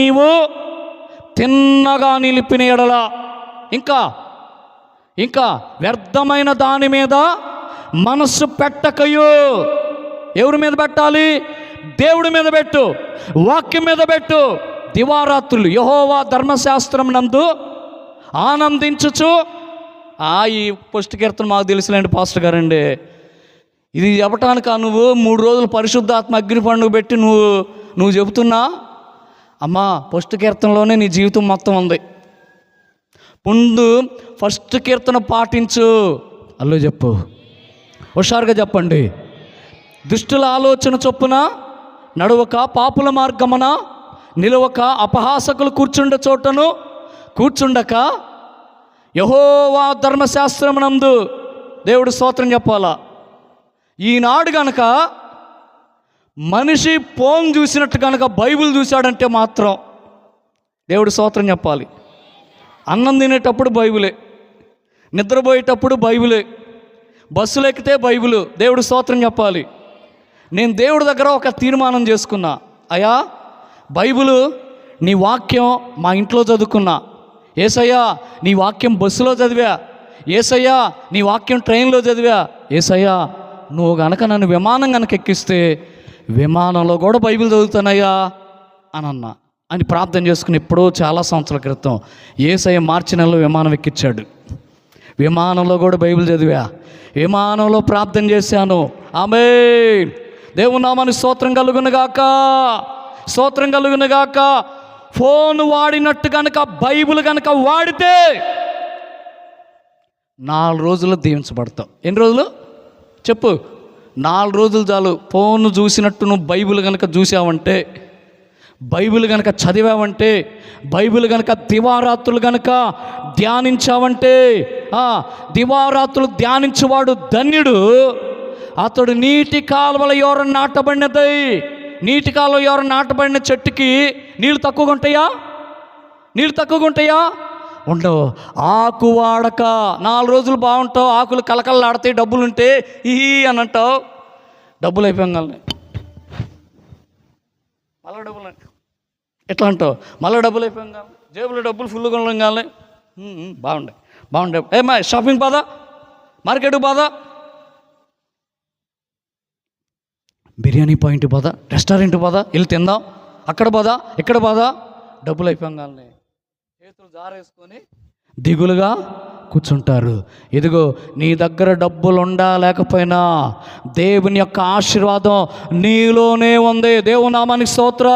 నీవు తిన్నగా నిలిపిన ఎడల ఇంకా ఇంకా వ్యర్థమైన దాని మీద మనస్సు పెట్టకయు. ఎవరి మీద పెట్టాలి? దేవుడి మీద పెట్టు వాక్యం మీద పెట్టు. దివారాత్రులు యహోవా ధర్మశాస్త్రం నందు ఆనందించుచు. ఆ ఈ పుష్టికీర్తన మాకు తెలిసిలేండి పాస్టర్ గారండి. ఇది చెప్పటానికా నువ్వు? మూడు రోజులు పరిశుద్ధాత్మ అగ్ని పండుగ పెట్టి నువ్వు నువ్వు చెబుతున్నా? అమ్మా ఫస్ట్ కీర్తనలోనే నీ జీవితం మొత్తం ఉంది. ముందు ఫస్ట్ కీర్తన పాటించు. అల్లు చెప్పు. హుషారుగా చెప్పండి. దుష్టుల ఆలోచన చొప్పున నడువక పాపుల మార్గమున నిలవక అపహాసకులు కూర్చుండ చోటను కూర్చుండక యహోవా ధర్మశాస్త్రమునందు దేవుడు స్తోత్రం చెప్పాలా? ఈనాడు గనక మనిషి ఫోన్ చూసినట్టు కనుక బైబిల్ చూశాడంటే మాత్రం దేవుడు స్తోత్రం చెప్పాలి. అన్నం తినేటప్పుడు బైబిలే నిద్రపోయేటప్పుడు బైబిలే బస్సులు ఎక్కితే బైబిల్ దేవుడు స్తోత్రం చెప్పాలి. నేను దేవుడి దగ్గర ఒక తీర్మానం చేసుకున్నా. అయ్యా బైబిల్ నీ వాక్యం మా ఇంట్లో చదువుకున్నా. ఏసయ్యా నీ వాక్యం బస్సులో చదివా. ఏసయ్యా నీ వాక్యం ట్రైన్లో చదివా. ఏసయ్యా నువ్వు గనక నన్ను విమానం కనుక ఎక్కిస్తే విమానంలో కూడా బైబిల్ చదువుతానయ్యా అని అన్నా. అని ప్రార్థన చేసుకుని ఎప్పుడో చాలా సంవత్సరాల క్రితం ఏసఐ మార్చి నెలలో విమానం ఎక్కించాడు విమానంలో కూడా బైబిల్ చదివా. విమానంలో ప్రార్థన చేశాను. ఆమె దేవునామాని స్తోత్రం కలుగునుగాక స్తోత్రం కలుగునుగాక ఫోన్ వాడినట్టు కనుక బైబిల్ కనుక వాడితే నాలుగు రోజులు దీవించబడతావు ఎన్ని రోజులు? చెప్పు. నాలుగు రోజులు చాలు. ఫోన్ చూసినట్టు నువ్వు బైబిల్ కనుక చూసావంటే బైబిల్ కనుక చదివావంటే బైబిల్ కనుక దివారాత్రులు కనుక ధ్యానించావంటే దివారాత్రులు ధ్యానించేవాడు ధన్యుడు. అతడు నీటి కాలువల ఎవరు నాటబడినదై నీటి కాలువ ఎవరు నాటబడిన చెట్టుకి నీళ్ళు తక్కువగా ఉంటాయా? నీళ్ళు తక్కువగా ఉంటాయా? ఉండవు. ఆకు వాడక. నాలుగు రోజులు బాగుంటావు. ఆకులు కలకలలాడతాయి డబ్బులు ఉంటే ఈ అని అంటావు. డబ్బులు అయిపోయాలి మళ్ళీ డబ్బులు ఎట్లా అంటావు? మళ్ళీ డబ్బులు అయిపోయాం జేబులో డబ్బులు ఫుల్గా కానీ బాగుండే బాగుండే. ఏమా షాపింగ్ బాదా? మార్కెట్ బాదా? బిర్యానీ పాయింట్ బాధ రెస్టారెంట్ పోదా వెళ్ళి తిందాం. అక్కడ పోదా ఇక్కడ పోదా డబ్బులు అయిపోగానే చేతులు జారేసుకొని దిగులుగా కూర్చుంటారు. ఇదిగో నీ దగ్గర డబ్బులు ఉండా లేకపోయినా దేవుని యొక్క ఆశీర్వాదం నీలోనే ఉంది. దేవునామానికి స్తోత్ర.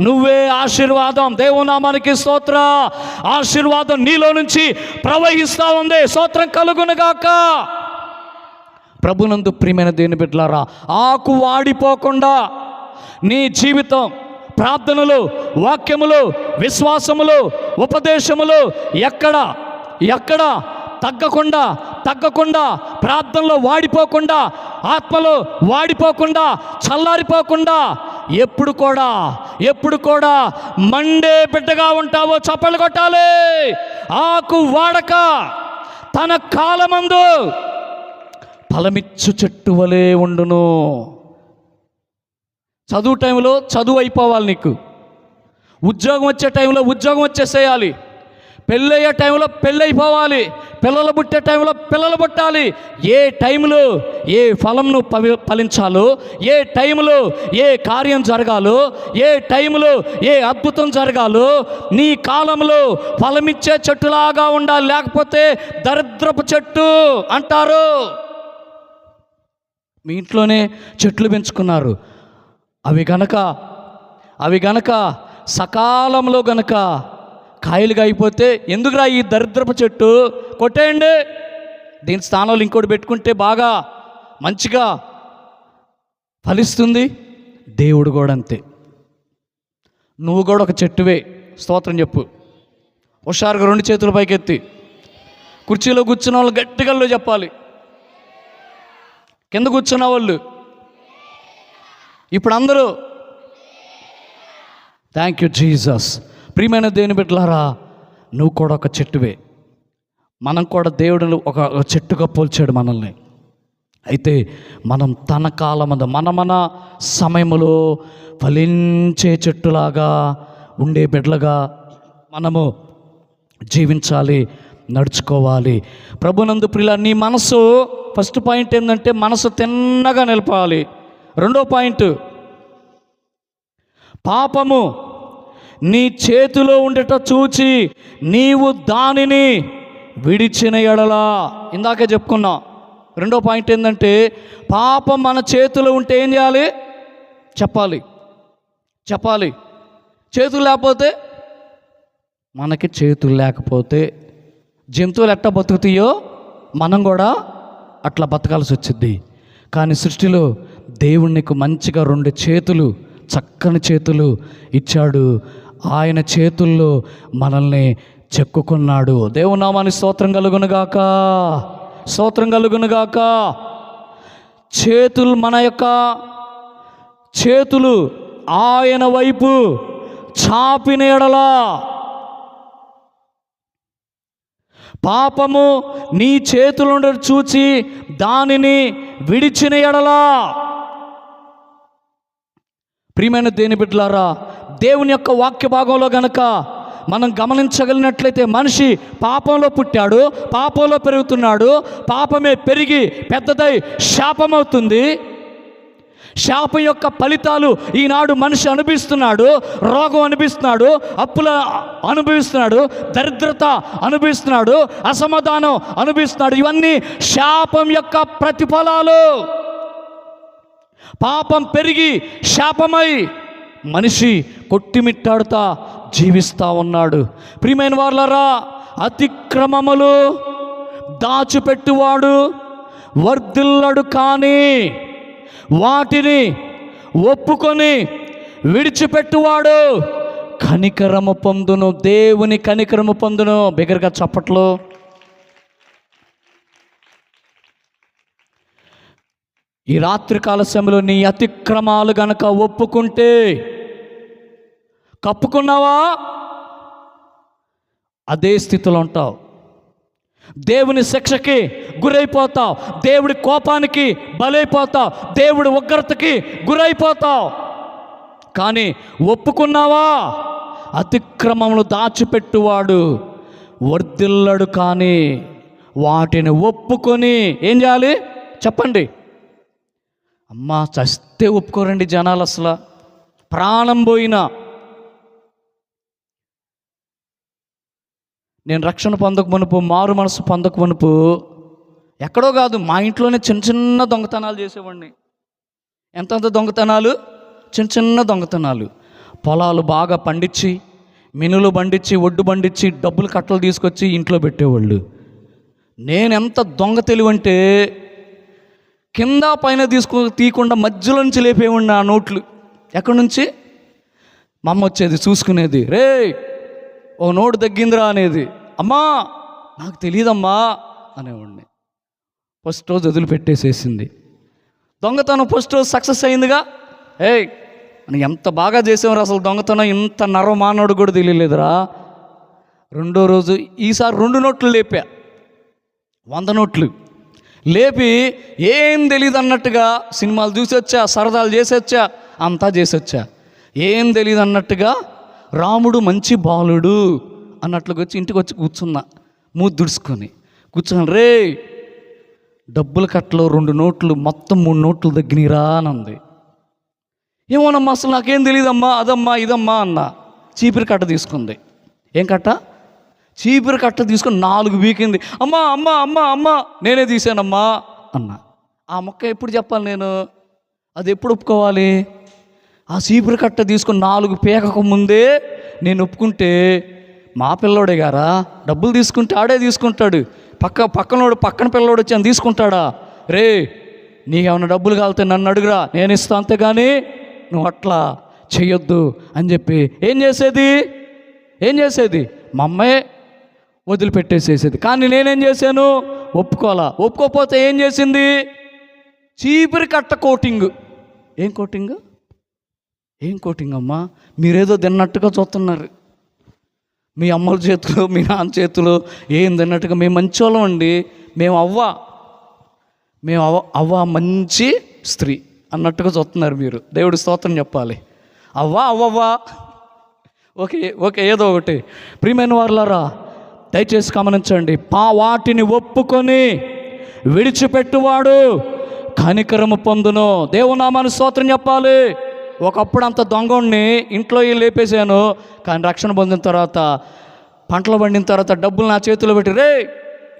నువ్వే ఆశీర్వాదం. దేవునామానికి స్తోత్ర. ఆశీర్వాదం నీలో నుంచి ప్రవహిస్తూ ఉంది. స్తోత్రం కలుగునుగాక ప్రభునందు ప్రియమైన దేని బిడ్డలారా ఆకు వాడిపోకుండా నీ జీవితం ప్రార్థనలు వాక్యములు విశ్వాసములు ఉపదేశములు ఎక్కడ? ఎక్కడ? తగ్గకుండా తగ్గకుండా ప్రార్థనలో వాడిపోకుండా ఆత్మలో వాడిపోకుండా చల్లారిపోకుండా ఎప్పుడు కూడా ఎప్పుడు కూడా మండే బిడ్డగా ఉంటావో చప్పలు కొట్టాలి. ఆకు వాడక తన కాలమందు ఫలమిచ్చు చెట్టు వలె ఉండును. చదువు టైంలో చదువు అయిపోవాలి నీకు. ఉద్యోగం వచ్చే టైంలో ఉద్యోగం వచ్చేసేయాలి. పెళ్ళయ్యే టైంలో పెళ్ళైపోవాలి. పిల్లలు పుట్టే టైంలో పిల్లలు పుట్టాలి. ఏ టైంలో ఏ ఫలంను పవి ఫలించాలో ఏ టైంలో ఏ కార్యం జరగాలో ఏ టైంలో ఏ అద్భుతం జరగాలో నీ కాలంలో ఫలమిచ్చే చెట్టులాగా ఉండాలి. లేకపోతే దరిద్రపు చెట్టు అంటారు. మీ ఇంట్లోనే చెట్లు పెంచుకున్నారు. అవి గనక అవి గనక సకాలంలో గనక కాయలుగా అయిపోతే ఎందుకురా ఈ దరిద్రపు చెట్టు? కొట్టేయండి. దీని స్థానంలో ఇంకోటి పెట్టుకుంటే బాగా మంచిగా ఫలిస్తుంది. దేవుడు కూడా అంతే. నువ్వు కూడా ఒక చెట్టువే. స్తోత్రం చెప్పు. హుషారుగా రెండు చేతుల పైకెత్తి. కుర్చీలో కూర్చున్న వాళ్ళు గట్టిగా చెప్పాలి. కింద కూర్చున్న వాళ్ళు ఇప్పుడు అందరూ థ్యాంక్ యూ జీసస్ ప్రియమైన దేవుని బిడ్డలారా నువ్వు కూడా ఒక చెట్టువే. మనం కూడా దేవుడిని ఒక చెట్టుగా పోల్చాడు మనల్ని. అయితే మనం తన కాలమందు మన మన సమయములో ఫలించే చెట్టులాగా ఉండే బిడ్డలుగా మనము జీవించాలి నడుచుకోవాలి. ప్రభునందు ప్రియుల నీ మనసు ఫస్ట్ పాయింట్ ఏంటంటే మనసు తిన్నగా నిలపాలి. రెండో పాయింట్. పాపము నీ చేతిలో ఉండట చూచి నీవు దానిని విడిచిన ఎడలా. ఇందాకే చెప్పుకున్నా. రెండో పాయింట్ ఏంటంటే పాపం మన చేతిలో ఉంటే ఏం చేయాలి? చెప్పాలి. చెప్పాలి. చేతులు లేకపోతే? మనకి చేతులు లేకపోతే జంతువులు ఎట్లా బతుకుతాయో మనం కూడా అట్లా బతకాల్సి వచ్చింది కానీ సృష్టిలో దేవునికి మంచిగా రెండు చేతులు చక్కని చేతులు ఇచ్చాడు. ఆయన చేతుల్లో మనల్ని చెక్కుకున్నాడు. దేవునామాని స్తోత్రం కలుగునుగాక స్తోత్రం కలుగునుగాక చేతులు మన యొక్క చేతులు ఆయన వైపు చాపిన ఎడలా పాపము నీ చేతులను చూచి దానిని విడిచిన ఎడలా ప్రియమైన దేని బిడ్డలారా దేవుని యొక్క వాక్య భాగంలో గనక మనం గమనించగలిగినట్లయితే మనిషి పాపంలో పుట్టాడు పాపంలో పెరుగుతున్నాడు పాపమే పెరిగి పెద్దదై శాపమవుతుంది. శాపం యొక్క ఫలితాలు ఈనాడు మనిషి అనుభవిస్తున్నాడు రోగం అనుభవిస్తున్నాడు అప్పుల అనుభవిస్తున్నాడు దరిద్రత అనుభవిస్తున్నాడు అసమాధానం అనుభవిస్తున్నాడు. ఇవన్నీ శాపం యొక్క ప్రతిఫలాలు. పాపం పెరిగి శాపమై మనిషి కొట్టిమిట్టాడుతా జీవిస్తూ ఉన్నాడు. ప్రియమైన వాళ్ళరా అతిక్రమములు దాచిపెట్టువాడు వర్ధిల్లడు కానీ వాటిని ఒప్పుకొని విడిచిపెట్టువాడు కనికరము పొందును దేవుని కనికరము పొందును. బిగరగా చప్పట్లో. ఈ రాత్రికాల సమయంలో నీ అతిక్రమాలు గనక ఒప్పుకుంటే కప్పుకున్నావా? అదే స్థితిలో ఉంటావు. దేవుని శిక్షకి గురైపోతావు. దేవుడి కోపానికి బలైపోతావు. దేవుడి ఉగ్రతకి గురైపోతావు. కానీ ఒప్పుకున్నావా? అతిక్రమములు దాచిపెట్టువాడు వర్దిల్లడు కానీ వాటిని ఒప్పుకొని ఏం చేయాలి? చెప్పండి. అమ్మా చస్తే ఒప్పుకోరండి జనాలు అసలు ప్రాణం పోయినా. నేను రక్షణ పొందక మునుపు మారు మనసు పొందక మునుపు ఎక్కడో కాదు మా ఇంట్లోనే చిన్న చిన్న దొంగతనాలు చేసేవాడిని. ఎంతంత దొంగతనాలు? చిన్న చిన్న దొంగతనాలు. పొలాలు బాగా పండించి మినులు పండించి ఒడ్డు పండించి డబ్బులు కట్టలు తీసుకొచ్చి ఇంట్లో పెట్టేవాళ్ళు. నేను ఎంత దొంగ తెలివంటే కింద పైన తీసుకో తీయకుండా మధ్యలో నుంచి లేపేవాడిని ఆ నోట్లు. ఎక్కడి నుంచి? మా అమ్మ వచ్చేది చూసుకునేది. రే ఓ నోటు తగ్గిందిరా అనేది. అమ్మా నాకు తెలియదమ్మా అనేవాడిని. ఫస్ట్ రోజు వదిలిపెట్టేసేసింది. దొంగతనం ఫస్ట్ రోజు సక్సెస్ అయిందిగా. ఏయ్ మనం ఎంత బాగా చేసేవారు అసలు దొంగతనం ఇంత నరమానవుడు కూడా తెలియలేదురా. రెండో రోజు ఈసారి రెండు నోట్లు లేపా. వంద నోట్లు. లేపి ఏం తెలియదు అన్నట్టుగా సినిమాలు చూసొచ్చా సరదాలు చేసొచ్చా అంతా చేసొచ్చా ఏం తెలియదు అన్నట్టుగా రాముడు మంచి బాలుడు అన్నట్లుగా వచ్చి ఇంటికి వచ్చి కూర్చున్నా ముద్దుడుచుకొని కూర్చున్నాను రే డబ్బుల కట్టలో రెండు నోట్లు మొత్తం మూడు నోట్లు దగ్గినిరా అని అంది. ఏమోనమ్మా అసలు నాకేం తెలియదమ్మా అదమ్మా ఇదమ్మా అన్న. చీపిరి కట్ట తీసుకుంది. ఏం కట్ట? చీపురు కట్ట తీసుకొని నాలుగు వీకింది అమ్మా అమ్మ అమ్మ అమ్మ నేనే తీసానమ్మా అన్న. ఆ మొక్క ఎప్పుడు చెప్పాలి నేను? అది ఎప్పుడు ఒప్పుకోవాలి? ఆ చీపురు కట్ట తీసుకొని నాలుగు పీకక ముందే నేను ఒప్పుకుంటే మా పిల్లోడే గారా? డబ్బులు తీసుకుంటే ఆడే తీసుకుంటాడు. పక్క పక్కనోడు పక్కన పిల్లోడు వచ్చి అని తీసుకుంటాడా? రే నీకేమైనా డబ్బులు కాలితే నన్ను అడుగురా. నేను ఇస్తా అంతేగాని నువ్వు అట్లా చెయ్యొద్దు అని చెప్పి. ఏం చేసేది? ఏం చేసేది? మా అమ్మాయి వదిలిపెట్టేసేసేది. కానీ నేనేం చేశాను? ఒప్పుకోవాలా ఒప్పుకోకపోతే ఏం చేసింది? చీపురి కట్ట కోటింగ్. ఏం కోటింగ్? ఏం కోటింగ్ అమ్మా? మీరేదో తిన్నట్టుగా చూస్తున్నారు. మీ అమ్మల చేతిలో మీ నాన్న చేతిలో ఏం తిన్నట్టుగా మేము మంచోళ్ళం అండి. మేము అవ్వ. మేము అవ్వ అవ్వ మంచి స్త్రీ అన్నట్టుగా చూస్తున్నారు మీరు. దేవుడి స్తోత్రం చెప్పాలి. అవ్వ అవ్వవ్వా ఓకే ఓకే ఏదో ఒకటి. ప్రియమైన వారులారా దయచేసి గమనించండి పా వాటిని ఒప్పుకొని విడిచిపెట్టువాడు కనికరము పొందును. దేవునామాను స్తోత్రం చెప్పాలి. ఒకప్పుడు అంత దొంగని ఇంట్లో లేపేశాను కానీ రక్షణ పొందిన తర్వాత పంటలు పండిన తర్వాత డబ్బులు నా చేతిలో పెట్టి రే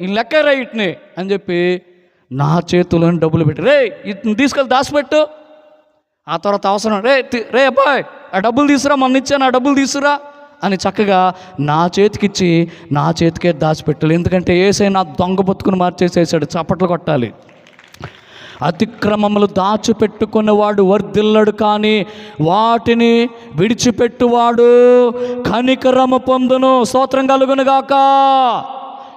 ఈ లెక్క రే ఇట్ని అని చెప్పి నా చేతిలోని డబ్బులు పెట్టి రే ఇట్ని తీసుకెళ్ళి దాచిపెట్టు. ఆ తర్వాత అవసరం రే రే అబ్బాయ్ ఆ డబ్బులు తీసురా మొన్న ఇచ్చాను ఆ డబ్బులు తీసురా అని చక్కగా నా చేతికిచ్చి నా చేతికే దాచిపెట్టాలి. ఎందుకంటే ఏసై నా దొంగ బతుకుని మార్చేసేసాడు చప్పట్లు కొట్టాలి. అతిక్రమములు దాచిపెట్టుకున్నవాడు వర్ధిల్లడు కానీ వాటిని విడిచిపెట్టువాడు కనికరము పొందును. స్తోత్రం కలుగునుగాక.